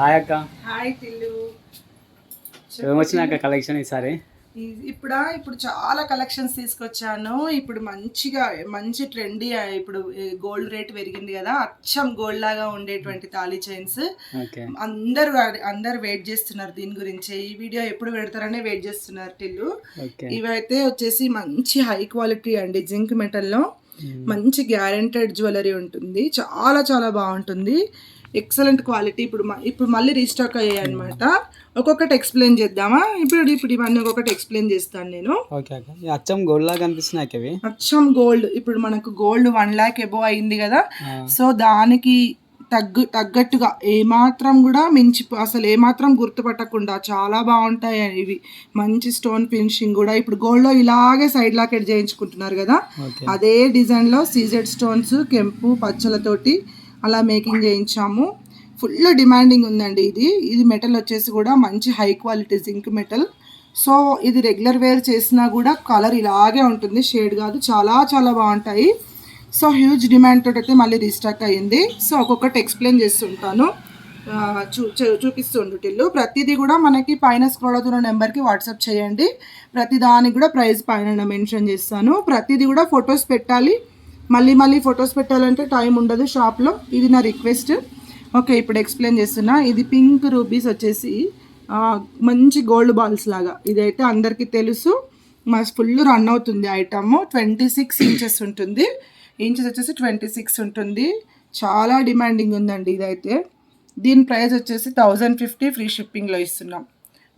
Hi అక్క. Hi ఏమొచ్చినాక collection ఈసారి? ఇప్పుడా? ఇప్పుడు చాలా కలెక్షన్స్ తీసుకొచ్చాను. ఇప్పుడు మంచిగా మంచి ట్రెండీ ఇప్పుడు గోల్డ్ రేట్ పెరిగింది కదా అచ్చం గోల్డ్ లాగా ఉండేటువంటి తాళీ చైన్స్ అందరు అందరు వెయిట్ చేస్తున్నారు దీని గురించి. ఈ వీడియో ఎప్పుడు పెడతారనే వెయిట్ చేస్తున్నారు టిల్లు. ఇవైతే వచ్చేసి మంచి హై క్వాలిటీ అండి జింక్ మెటల్లో మంచి గ్యారెంటెడ్ జ్యువెలరీ ఉంటుంది. చాలా చాలా బాగుంటుంది. Excellent quality. ఇప్పుడు ఇప్పుడు మళ్ళీ రీస్టాక్ అయ్యాయి అనమాట ఒక్కొక్కటి ఎక్స్ప్లెయిన్ చేద్దామా? ఇప్పుడు ఇప్పుడు ఇవన్నీ ఒక్కొక్కటి ఎక్స్ప్లెయిన్ చేస్తాను నేను. అచ్చం గోల్డ్ లాగా కనిపిస్తున్నాయి అక్క ఇవి అచ్చం గోల్డ్. ఇప్పుడు మనకు గోల్డ్ వన్ ల్యాక్ ఎబో అయింది కదా. సో దానికి తగ్గు తగ్గట్టుగా ఏమాత్రం కూడా మించి అసలు ఏమాత్రం గుర్తుపట్టకుండా చాలా బాగుంటాయి ఇవి. మంచి స్టోన్ ఫినిషింగ్ కూడా. ఇప్పుడు గోల్డ్లో ఇలాగే సైడ్ లాకెట్ చేయించుకుంటున్నారు కదా. అదే డిజైన్లో సీజెడ్ స్టోన్స్ కెంపు పచ్చలతోటి అలా మేకింగ్ చేయించాము. ఫుల్ డిమాండింగ్ ఉందండి ఇది. ఇది మెటల్ వచ్చేసి కూడా మంచి high quality zinc metal. So ఇది రెగ్యులర్ వేర్ చేసినా కూడా కలర్ ఇలాగే ఉంటుంది. షేడ్ కాదు చాలా చాలా బాగుంటాయి. సో హ్యూజ్ డిమాండ్ తోటి అయితే మళ్ళీ రీస్టాక్ అయ్యింది. సో ఒక్కొక్కటి ఎక్స్ప్లెయిన్ చేస్తుంటాను. చూ చూ- చూపిస్తుండు టిల్లు. ప్రతిదీ కూడా మనకి పైన స్క్రోల్ అవుతున్న నెంబర్కి వాట్సాప్ చేయండి. ప్రతి దానికి కూడా ప్రైస్ పైన మెన్షన్ చేస్తాను. ప్రతిదీ కూడా ఫొటోస్ పెట్టాలి. మళ్ళీ మళ్ళీ ఫొటోస్ పెట్టాలంటే టైం ఉండదు షాప్లో ఇది నా రిక్వెస్ట్ ఓకే ఇప్పుడు ఎక్స్ప్లెయిన్ చేస్తున్నా. ఇది పింక్ రూబీస్ వచ్చేసి మంచి గోల్డ్ బాల్స్ లాగా. ఇదైతే అందరికీ తెలుసు. మా ఫుల్ రన్ అవుతుంది ఐటమ్ ట్వంటీ సిక్స్ ఇంచెస్ ఉంటుంది. ఇంచెస్ వచ్చేసి ట్వంటీ సిక్స్ ఉంటుంది. చాలా డిమాండింగ్ ఉందండి ఇదైతే. దీని ప్రైస్ వచ్చేసి థౌజండ్ ఫిఫ్టీ ఫ్రీ షిప్పింగ్లో ఇస్తున్నాం.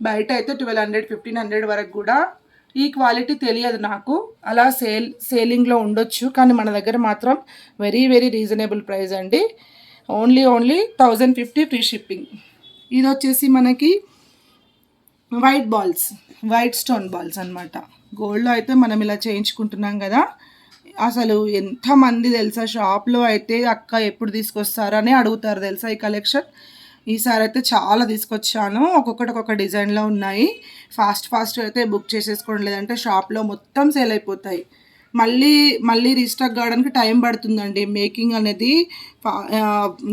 బయట అయితే ట్వెల్వ్ హండ్రెడ్ ఫిఫ్టీన్ హండ్రెడ్ వరకు కూడా ఈ క్వాలిటీ తెలియదు నాకు. అలా సేల్ సేలింగ్లో ఉండొచ్చు. కానీ మన దగ్గర మాత్రం వెరీ వెరీ రీజనబుల్ ప్రైస్ అండి. Only only thousand fifty free shipping ఇది వచ్చేసి మనకి white balls white stone balls అన్నమాట. గోల్డ్లో అయితే మనం ఇలా చేయించుకుంటున్నాం కదా. అసలు ఎంతమంది తెలుసా? షాప్లో అయితే అక్క ఎప్పుడు తీసుకొస్తారని అడుగుతారు తెలుసా ఈ కలెక్షన్ ఈసారి అయితే చాలా తీసుకొచ్చాను. ఒక్కొక్కటి ఒక్కొక్క డిజైన్లో ఉన్నాయి. ఫాస్ట్ ఫాస్ట్ అయితే బుక్ చేసేసుకోండి లేదంటే షాప్లో మొత్తం సేల్ అయిపోతాయి. మళ్ళీ మళ్ళీ రీస్టాక్ కావడానికి టైం పడుతుందండి. మేకింగ్ అనేది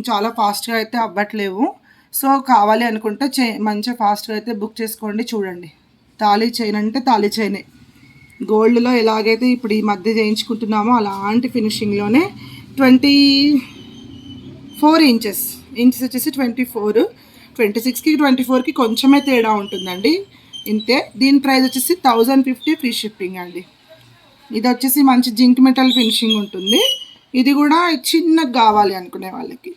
చాలా ఫాస్ట్గా అయితే అవ్వట్లేవు. సో కావాలి అనుకుంటే చే మంచిగా ఫాస్ట్గా అయితే బుక్ చేసుకోండి చూడండి. తాళీ చైన్ అంటే తాళీ చైనే. గోల్డ్లో ఎలాగైతే ఇప్పుడు ఈ మధ్య చేయించుకుంటున్నామో అలాంటి ఫినిషింగ్లోనే ట్వంటీ ఫోర్ ఇంచెస్ ఇంచెస్ వచ్చేసి ట్వంటీ ఫోర్. ట్వంటీ సిక్స్కి ట్వంటీ ఫోర్కి కొంచెమే తేడా ఉంటుందండి. ఇంతే. దీని ప్రైస్ వచ్చేసి థౌజండ్ ఫిఫ్టీ ఫ్రీ షిప్పింగ్ అండి. ఇది వచ్చేసి మంచి జింక్ మెటల్ ఫినిషింగ్ ఉంటుంది. ఇది కూడా చిన్నగా కావాలి అనుకునే వాళ్ళకి.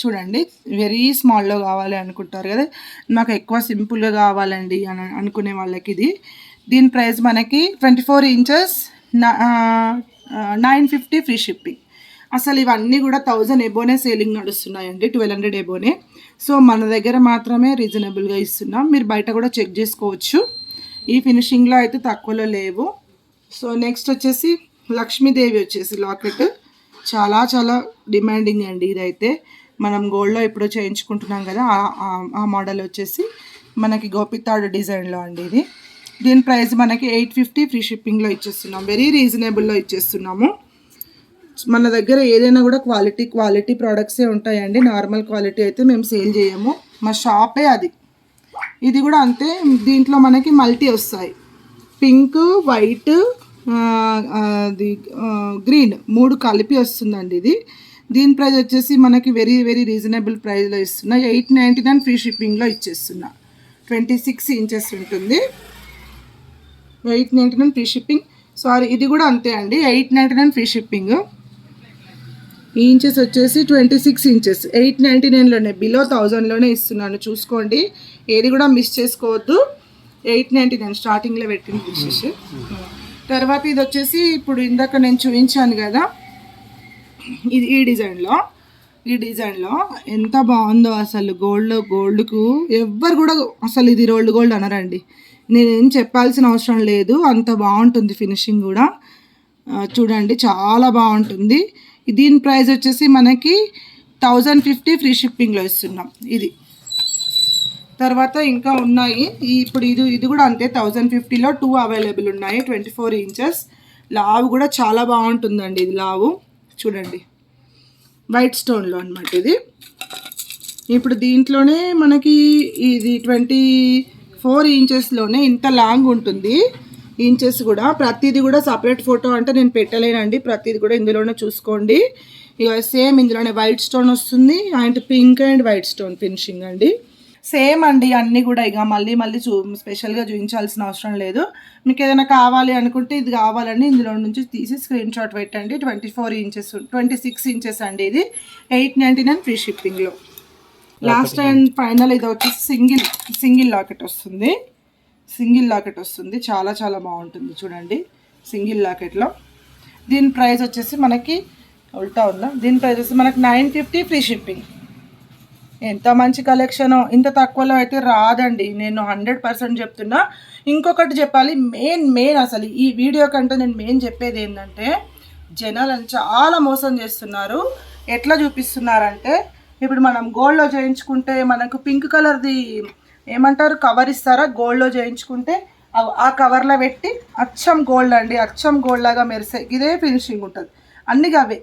చూడండి వెరీ స్మాల్లో కావాలి అనుకుంటారు కదా. నాకు ఎక్కువ సింపుల్గా కావాలండి అని అనుకునే వాళ్ళకి ఇది. దీని ప్రైస్ మనకి twenty four inches nine fifty free shipping. అసలు ఇవన్నీ కూడా థౌజండ్ ఎబోనే సేలింగ్ నడుస్తున్నాయండి ట్వెల్వ్ హండ్రెడ్ ఎబోనే సో మన దగ్గర మాత్రమే రీజనబుల్గా ఇస్తున్నాం. మీరు బయట కూడా చెక్ చేసుకోవచ్చు. ఈ ఫినిషింగ్లో అయితే తక్కువలో లేవు. సో నెక్స్ట్ వచ్చేసి లక్ష్మీదేవి వచ్చేసి లాకెట్ చాలా చాలా డిమాండింగ్ అండి ఇదైతే. మనం గోల్డ్లో ఇప్పుడు చేయించుకుంటున్నాం కదా ఆ- మోడల్ వచ్చేసి మనకి గోపితాడు డిజైన్లో అండి ఇది. దీని ప్రైస్ మనకి ఎయిట్ ఫిఫ్టీ ఫ్రీ షిప్పింగ్లో ఇచ్చేస్తున్నాం. వెరీ రీజనబుల్లో ఇచ్చేస్తున్నాము. మన దగ్గర ఏదైనా కూడా క్వాలిటీ క్వాలిటీ ప్రోడక్ట్సే ఉంటాయండి. నార్మల్ క్వాలిటీ అయితే మేము సేల్ చేయము. మా షాపే అది. ఇది కూడా అంతే. దీంట్లో మనకి మల్టీ వస్తాయి. పింక్ వైట్ అది గ్రీన్ మూడు కలిపి వస్తుందండి ఇది. దీని ప్రైస్ వచ్చేసి మనకి వెరీ వెరీ రీజనబుల్ ప్రైస్లో ఇస్తున్నా. ఎయిట్ నైంటీ నైన్ ఫ్రీ షిప్పింగ్లో ఇచ్చేస్తున్నా. ట్వంటీ సిక్స్ ఇంచెస్ ఉంటుంది. Eight ninety nine free shipping sorry ఇది కూడా అంతే అండి. Eight ninety nine free shipping ఈ ఇంచెస్ వచ్చేసి twenty six inches. Eight ninety నైన్లోనే below థౌజండ్లోనే ఇస్తున్నాను. చూసుకోండి. ఏది కూడా మిస్ చేసుకోవద్దు. ఎయిట్ నైంటీ నైన్ స్టార్టింగ్లో పెట్టిన పీసెస్ తర్వాత ఇది వచ్చేసి ఇప్పుడు ఇందాక నేను చూపించాను కదా. ఇది ఈ డిజైన్లో. ఈ డిజైన్లో ఎంత బాగుందో అసలు గోల్డ్ గోల్డ్కు. ఎవ్వరు కూడా అసలు ఇది రోల్డ్ గోల్డ్ అనరండి. నేనేం చెప్పాల్సిన అవసరం లేదు. అంత బాగుంటుంది ఫినిషింగ్ కూడా. చూడండి చాలా బాగుంటుంది. దీని ప్రైస్ వచ్చేసి మనకి థౌజండ్ ఫిఫ్టీ ఫ్రీ షిప్పింగ్లో ఇస్తున్నాం. ఇది. తర్వాత ఇంకా ఉన్నాయి. ఇప్పుడు ఇది ఇది కూడా అంతే థౌజండ్ ఫిఫ్టీలో టూ అవైలబుల్ ఉన్నాయి ట్వంటీ ఫోర్ ఇంచెస్. లావు కూడా చాలా బాగుంటుందండి ఇది లావు. చూడండి. వైట్ స్టోన్లో అనమాట ఇది. ఇప్పుడు దీంట్లోనే మనకి ఇది ట్వంటీ ఫోర్ ఇంచెస్లోనే ఇంత లాంగ్ ఉంటుంది. ఇంచెస్ కూడా. ప్రతిదీ కూడా సపరేట్ ఫోటో అంటే నేను పెట్టలేనండి. ప్రతిదీ కూడా ఇందులోనే చూసుకోండి. ఇక సేమ్ ఇందులోనే వైట్ స్టోన్ వస్తుంది and pink and white stone finishing అండి. సేమ్ అండి అన్నీ కూడా ఇక మళ్ళీ మళ్ళీ చూ స్పెషల్గా చూపించాల్సిన అవసరం లేదు. మీకు ఏదైనా కావాలి అనుకుంటే ఇది కావాలని ఇందులో నుంచి తీసి స్క్రీన్ షాట్ పెట్టండి. Twenty four inches twenty six inches అండి ఇది ఎయిట్ నైంటీ నైన్ ఫ్రీ షిప్పింగ్లో లాస్ట్ అండ్ ఫైనల్ ఇది వచ్చేసి సింగిల్ సింగిల్ లాకెట్ వస్తుంది. సింగిల్ లాకెట్ వస్తుంది. చాలా చాలా బాగుంటుంది చూడండి. సింగిల్ లాకెట్లో. దీని ప్రైస్ వచ్చేసి మనకి ఉల్టా ఉందా? దీని ప్రైస్ వచ్చేసి మనకి నైన్ ఫిఫ్టీ ఫ్రీ షిప్పింగ్. ఎంత మంచి కలెక్షన్. ఇంత తక్కువలో అయితే రాదండి. నేను హండ్రెడ్ పర్సెంట్ చెప్తున్నా. ఇంకొకటి చెప్పాలి. మెయిన్ మెయిన్ అసలు ఈ వీడియో కంటే నేను మెయిన్ చెప్పేది ఏంటంటే జనాలను చాలా మోసం చేస్తున్నారు. ఎట్లా చూపిస్తున్నారంటే ఇప్పుడు మనం గోల్డ్లో చేయించుకుంటే మనకు పింక్ కలర్ది ఏమంటారు? కవర్ ఇస్తారా? గోల్డ్లో చేయించుకుంటే ఆ- కవర్లో పెట్టి అచ్చం గోల్డ్ అండి. అచ్చం గోల్డ్ లాగా మెరిసే ఇదే ఫినిషింగ్ ఉంటుంది. అన్ని అవే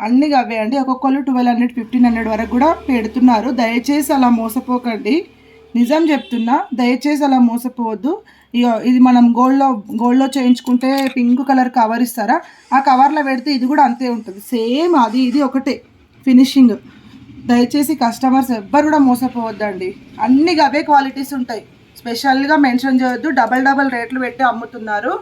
అన్ని అవే అండి. ఒక్కొక్కరు ట్వెల్వ్ హండ్రెడ్ ఫిఫ్టీన్ హండ్రెడ్ వరకు కూడా పెడుతున్నారు. దయచేసి అలా మోసపోకండి. నిజం చెప్తున్నా దయచేసి అలా మోసపోవద్దు. ఇగో ఇది మనం గోల్డ్లో గోల్డ్లో చేయించుకుంటే పింక్ కలర్ కవర్ ఇస్తారా? ఆ కవర్లో పెడితే ఇది కూడా అంతే ఉంటుంది. సేమ్ అది ఇది ఒకటే. ఫినిషింగ్ దయచేసి కస్టమర్స్ ఎవ్వరు కూడా మోసపోవద్దండి. అన్ని అవే క్వాలిటీస్ ఉంటాయి. స్పెషల్గా మెన్షన్ చేయొద్దు డబల్ డబల్ రేట్లు పెట్టి అమ్ముతున్నారు.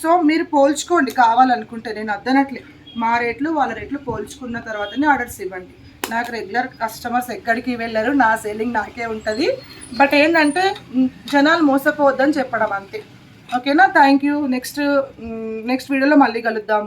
సో మీరు పోల్చుకోండి కావాలనుకుంటే నేను అద్దనట్లే మా రేట్లు వాళ్ళ రేట్లు పోల్చుకున్న తర్వాతనే ఆర్డర్స్ ఇవ్వండి. నాకు రెగ్యులర్ కస్టమర్స్ ఎక్కడికి వెళ్ళరు నా సెల్లింగ్ నాకే ఉంటుంది. బట్ ఏంటంటే జనాలు మోసపోవద్దని చెప్పడం అంతే. ఓకేనా థ్యాంక్ యూ నెక్స్ట్ నెక్స్ట్ వీడియోలో మళ్ళీ కలుద్దాం.